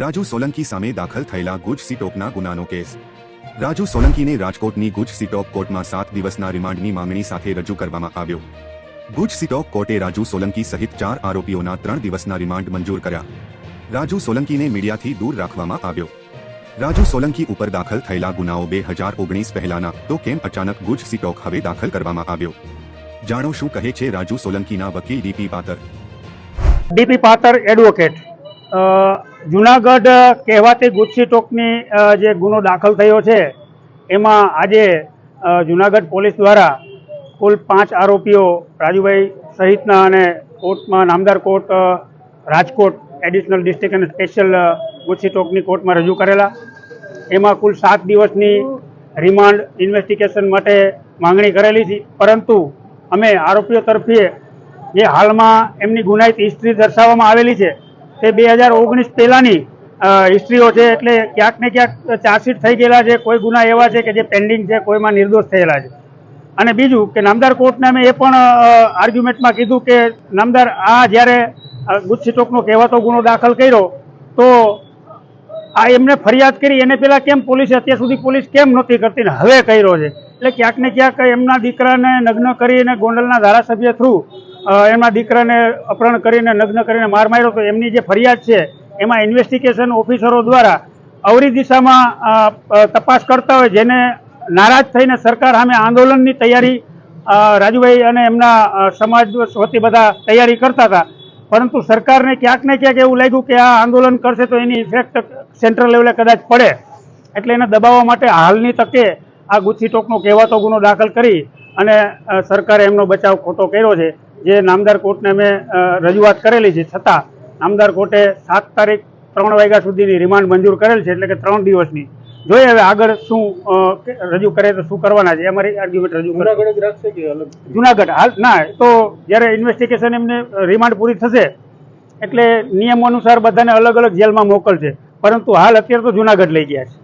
રાજુ સોલંકી સામે દાખલ થયેલા ગુજ સીટોકના ગુનાનો કેસ. રાજુ સોલંકીને રાજકોટની ગુજ સિટોક કોર્ટમાં સાત દિવસના રિમાન્ડની માંગણી સાથે રજૂ કરવામાં આવ્યો. ગુજ સીટોક કોર્ટે રાજુ સોલંકી સહિત ચાર આરોપીઓના ત્રણ દિવસના રિમાન્ડ મંજૂર કર્યા. રાજુ સોલંકીને મીડિયાથી દૂર રાખવામાં આવ્યો. રાજુ સોલંકી ઉપર દાખલ થયેલા ગુનાઓ બે હજાર ઓગણીસ પહેલાના, તો કેમ અચાનક ગુજ સીટોક હવે દાખલ કરવામાં આવ્યો? જાણો શું કહે છે રાજુ સોલંકીના વકીલ DP Patar? DP Patar advocate Junagadh કહેવાતી ગુચ્છી ટોકની જે ગુનો દાખલ થયો છે, એમાં આજે જુનાગઢ પોલીસ દ્વારા કુલ પાંચ આરોપીઓ રાજુભાઈ સહિતના અને કોર્ટમાં, નામદાર કોર્ટ રાજકોટ એડિશનલ ડિસ્ટ્રિક્ટ અને સ્પેશિયલ ગુચ્છી ટોકની કોર્ટમાં રજૂ કરેલા. એમાં કુલ સાત દિવસની રિમાન્ડ ઇન્વેસ્ટિગેશન માટે માંગણી કરેલી છે. પરંતુ અમે આરોપીઓ તરફે જે હાલમાં એમની ગુનાહિત હિસ્ટ્રી દર્શાવવામાં આવેલી છે તે બે હજાર ઓગણીસ પહેલાંની હિસ્ટ્રીઓ છે એટલે ક્યાંક ને ક્યાંક ચાર્જશીટ થઈ ગયેલા છે, કોઈ ગુના એવા છે કે જે પેન્ડિંગ છે, કોઈમાં નિર્દોષ થયેલા છે. અને બીજું કે નામદાર કોર્ટને અમે એ પણ આર્ગ્યુમેન્ટમાં કીધું કે નામદાર આ જ્યારે ગુચ્છી ચોકનો કહેવાતો ગુનો દાખલ કર્યો, તો આ એમને ફરિયાદ કરી, એને પહેલાં કેમ પોલીસે અત્યાર સુધી પોલીસ કેમ નહોતી કરતી ને હવે કર્યો છે? એટલે ક્યાંક ને ક્યાંક એમના દીકરાને નગ્ન કરીને ગોંડલના ધારાસભ્ય થ્રુ એમના દીકરાને અપહરણ કરીને, નગ્ન કરીને માર માર્યો તો એમની જે ફરિયાદ છે, એમાં ઇન્વેસ્ટિગેશન ઓફિસરો દ્વારા અવરી દિશામાં તપાસ કરતા હોય જેને નારાજ થઈને સરકાર સામે આંદોલનની તૈયારી રાજુભાઈ અને એમના સમાજ વતી બધા તૈયારી કરતા હતા. પરંતુ સરકારને ક્યાંક ને ક્યાંક એવું લાગ્યું કે આ આંદોલન કરશે તો એની ઇફેક્ટ સેન્ટ્રલ લેવલે કદાચ પડે. એટલે એને દબાવવા માટે હાલની તકે આ ગુચ્છી ટોકનો કહેવાતો ગુનો દાખલ કરી અને સરકારે એમનો બચાવ ખોટો કર્યો છે. જે નામદાર કોર્ટને મેં રજૂઆત કરેલી છે. છતાં નામદાર કોર્ટે સાત તારીખ ત્રણ વાગ્યા સુધીની રિમાન્ડ મંજૂર કરેલ છે એટલે કે ત્રણ દિવસની. જોઈએ હવે આગળ શું રજૂ કરે તો શું કરવાના છે. અમારી આર્ગ્યુમેન્ટ રજૂ કરે. જુનાગઢ હાલ ના તો જ્યારે ઇન્વેસ્ટિગેશન એમને રિમાન્ડ પૂરી થશે એટલે નિયમ અનુસાર બધાને અલગ અલગ જેલમાં મોકલશે. પરંતુ હાલ અત્યારે તો જુનાગઢ લઈ ગયા છે.